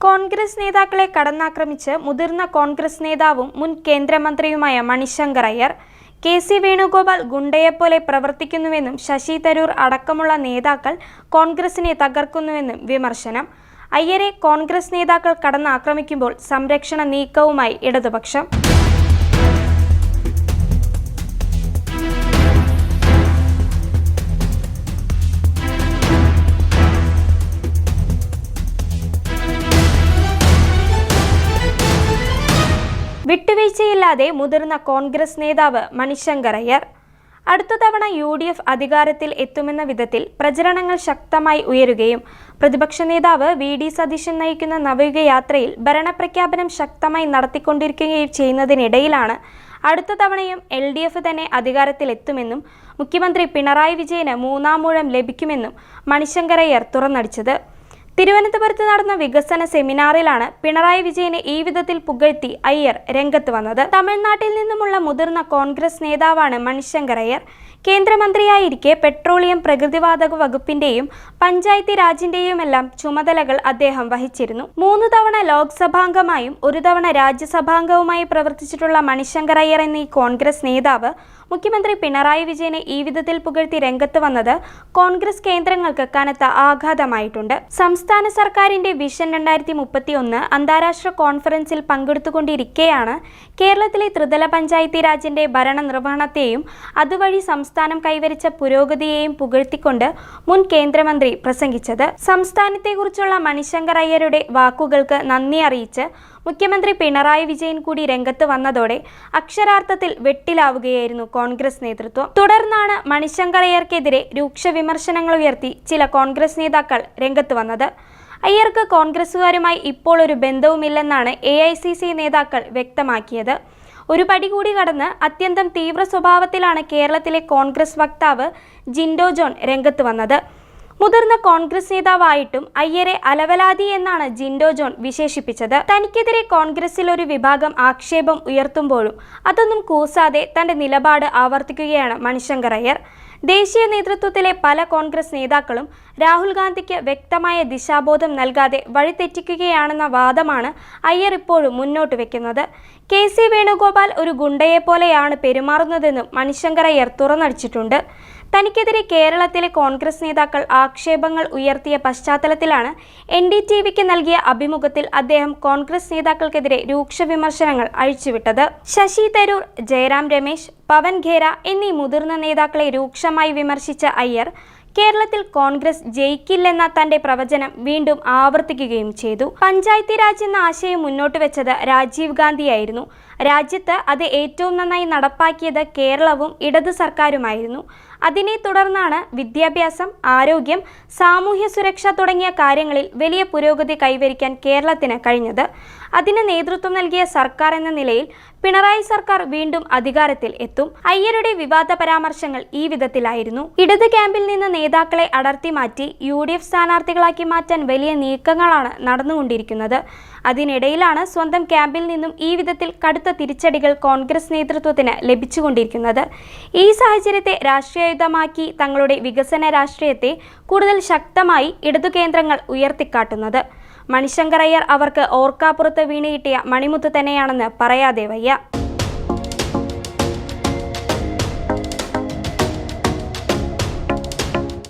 കോൺഗ്രസ് നേതാക്കളെ കടന്നാക്രമിച്ച് മുതിർന്ന കോൺഗ്രസ് നേതാവും മുൻ കേന്ദ്രമന്ത്രിയുമായ മണിശങ്കർ അയ്യർ കെ സി വേണുഗോപാൽ ഗുണ്ടയെപ്പോലെ പ്രവർത്തിക്കുന്നുവെന്നും ശശി തരൂർ അടക്കമുള്ള നേതാക്കൾ കോൺഗ്രസിനെ തകർക്കുന്നുവെന്നും വിമർശനം. അയ്യരെ കോൺഗ്രസ് നേതാക്കൾ കടന്നാക്രമിക്കുമ്പോൾ സംരക്ഷണ നീക്കവുമായി ഇടതുപക്ഷം വിട്ടുവീഴ്ചയില്ലാതെ മുതിർന്ന കോൺഗ്രസ് നേതാവ് മണിശങ്കർ അയ്യർ അടുത്ത തവണ യു ഡി എഫ് അധികാരത്തിൽ എത്തുമെന്ന വിധത്തിൽ പ്രചരണങ്ങൾ ശക്തമായി ഉയരുകയും പ്രതിപക്ഷ നേതാവ് വി ഡി സതീശൻ നയിക്കുന്ന നവയുഗ യാത്രയിൽ ഭരണപ്രഖ്യാപനം ശക്തമായി നടത്തിക്കൊണ്ടിരിക്കുകയും ചെയ്യുന്നതിനിടയിലാണ് അടുത്ത തവണയും എൽ ഡി എഫ് തന്നെ അധികാരത്തിലെത്തുമെന്നും മുഖ്യമന്ത്രി പിണറായി വിജയന് മൂന്നാം മൂഴം ലഭിക്കുമെന്നും മണിശങ്കരയ്യർ തുറന്നടിച്ചത്. തിരുവനന്തപുരത്ത് നടന്ന വികസന സെമിനാറിലാണ് പിണറായി വിജയനെ ഈ വിധത്തിൽ പുകഴ്ത്തി അയ്യർ രംഗത്ത് വന്നത്. തമിഴ്നാട്ടിൽ നിന്നുമുള്ള മുതിർന്ന കോൺഗ്രസ് നേതാവാണ് മണിശങ്കർ അയ്യർ. കേന്ദ്രമന്ത്രിയായിരിക്കെ പെട്രോളിയം പ്രകൃതിവാതക വകുപ്പിന്റെയും പഞ്ചായത്തി രാജിന്റെയുമെല്ലാം ചുമതലകൾ അദ്ദേഹം വഹിച്ചിരുന്നു. മൂന്ന് തവണ ലോക്സഭാംഗമായും ഒരു തവണ രാജ്യസഭാംഗവുമായി പ്രവർത്തിച്ചിട്ടുള്ള മണിശങ്കർ അയ്യർ എന്നീ കോൺഗ്രസ് നേതാവ് മുഖ്യമന്ത്രി പിണറായി വിജയനെ ഈ വിധത്തിൽ പുകഴ്ത്തി രംഗത്ത് വന്നത് കോൺഗ്രസ് കേന്ദ്രങ്ങൾക്ക് കനത്ത ആഘാതമായിട്ടുണ്ട്. സംസ്ഥാന സർക്കാരിന്റെ വിഷൻ രണ്ടായിരത്തി മുപ്പത്തി ഒന്ന് അന്താരാഷ്ട്ര കോൺഫറൻസിൽ പങ്കെടുത്തുകൊണ്ടിരിക്കെയാണ് കേരളത്തിലെ ത്രിതല പഞ്ചായത്തി രാജിന്റെ ഭരണ നിർവഹണത്തെയും അതുവഴി സംസ്ഥാനം കൈവരിച്ച പുരോഗതിയെയും പുകഴ്ത്തിക്കൊണ്ട് മുൻ കേന്ദ്രമന്ത്രി പ്രസംഗിച്ചത്. സംസ്ഥാനത്തെക്കുറിച്ചുള്ള മണിശങ്കർ അയ്യരുടെ വാക്കുകൾക്ക് നന്ദി അറിയിച്ച് മുഖ്യമന്ത്രി പിണറായി വിജയൻ കൂടി രംഗത്ത് വന്നതോടെ അക്ഷരാർത്ഥത്തിൽ വെട്ടിലാവുകയായിരുന്നു കോൺഗ്രസ് നേതൃത്വം. തുടർന്നാണ് മണിശങ്കർ അയ്യർക്കെതിരെ രൂക്ഷ വിമർശനങ്ങൾ ഉയർത്തി ചില കോൺഗ്രസ് നേതാക്കൾ രംഗത്ത് വന്നത്. അയ്യർക്ക് കോൺഗ്രസുകാരുമായി ഇപ്പോൾ ഒരു ബന്ധവുമില്ലെന്നാണ് എ നേതാക്കൾ വ്യക്തമാക്കിയത്. ഒരു പടി കൂടി കടന്ന് അത്യന്തം തീവ്ര സ്വഭാവത്തിലാണ് കേരളത്തിലെ കോൺഗ്രസ് വക്താവ് ജിൻഡോ ജോൺ രംഗത്ത് വന്നത്. മുതിർന്ന കോൺഗ്രസ് നേതാവായിട്ടും അയ്യരെ അലവലാതി എന്നാണ് ജിൻഡോ ജോൺ വിശേഷിപ്പിച്ചത്. തനിക്കെതിരെ കോൺഗ്രസിൽ ഒരു വിഭാഗം ആക്ഷേപം ഉയർത്തുമ്പോഴും അതൊന്നും കൂസാതെ തന്റെ നിലപാട് ആവർത്തിക്കുകയാണ് മണിശങ്കർ അയ്യർ. ദേശീയ നേതൃത്വത്തിലെ പല കോൺഗ്രസ് നേതാക്കളും രാഹുൽ ഗാന്ധിക്ക് വ്യക്തമായ ദിശാബോധം നൽകാതെ വഴിതെറ്റിക്കുകയാണെന്ന വാദമാണ് അയ്യർ ഇപ്പോഴും മുന്നോട്ട് വെക്കുന്നത്. കെ സി വേണുഗോപാൽ ഒരു ഗുണ്ടയെപ്പോലെയാണ് പെരുമാറുന്നതെന്നും മണിശങ്കർ അയ്യർ തുറന്നടിച്ചിട്ടുണ്ട്. തനിക്കെതിരെ കേരളത്തിലെ കോൺഗ്രസ് നേതാക്കൾ ആക്ഷേപങ്ങൾ ഉയർത്തിയ പശ്ചാത്തലത്തിലാണ് എൻ ഡി ടി വിക്ക് നൽകിയ അഭിമുഖത്തിൽ അദ്ദേഹം കോൺഗ്രസ് നേതാക്കൾക്കെതിരെ രൂക്ഷ വിമർശനങ്ങൾ അഴിച്ചുവിട്ടത്. ശശി തരൂർ ജയറാം രമേശ് പവൻ ഖേര എന്നീ മുതിർന്ന നേതാക്കളെ രൂക്ഷമായി വിമർശിച്ച അയ്യർ കേരളത്തിൽ കോൺഗ്രസ് ജയിക്കില്ലെന്ന തന്റെ പ്രവചനം വീണ്ടും ആവർത്തിക്കുകയും ചെയ്തു. പഞ്ചായത്തി രാജ് എന്ന ആശയം മുന്നോട്ട് വെച്ചത് രാജീവ് ഗാന്ധിയായിരുന്നു. രാജ്യത്ത് അത് ഏറ്റവും നന്നായി നടപ്പാക്കിയത് കേരളവും ഇടത് സർക്കാരുമായിരുന്നു. അതിനെ തുടർന്നാണ് വിദ്യാഭ്യാസം ആരോഗ്യം സാമൂഹ്യ സുരക്ഷ തുടങ്ങിയ കാര്യങ്ങളിൽ വലിയ പുരോഗതി കൈവരിക്കാൻ കേരളത്തിന് കഴിഞ്ഞത്. അതിന് നേതൃത്വം നൽകിയ സർക്കാർ എന്ന നിലയിൽ പിണറായി സർക്കാർ വീണ്ടും അധികാരത്തിൽ എത്തും. അയ്യരുടെ വിവാദ പരാമർശങ്ങൾ ഈ വിധത്തിലായിരുന്നു. ഇടത് ക്യാമ്പിൽ നിന്ന് നേതാക്കളെ അടർത്തി മാറ്റി യു ഡി എഫ് സ്ഥാനാർത്ഥികളാക്കി മാറ്റാൻ വലിയ നീക്കങ്ങളാണ് നടന്നുകൊണ്ടിരിക്കുന്നത്. അതിനിടയിലാണ് സ്വന്തം ക്യാമ്പിൽ നിന്നും ഈ വിധത്തിൽ കടുത്ത തിരിച്ചടികൾ കോൺഗ്രസ് നേതൃത്വത്തിന് ലഭിച്ചുകൊണ്ടിരിക്കുന്നത്. ഈ സാഹചര്യത്തെ രാഷ്ട്രീയയുധമാക്കി തങ്ങളുടെ വികസന രാഷ്ട്രീയത്തെ കൂടുതൽ ശക്തമായി ഇടതു കേന്ദ്രങ്ങൾ ഉയർത്തിക്കാട്ടുന്നത്. മണിശങ്കർ അയ്യർ അവർക്ക് ഓർക്കാപ്പുറത്ത് വീണുകിട്ടിയ മണിമുത്ത് തന്നെയാണെന്ന് പറയാതെ വയ്യ.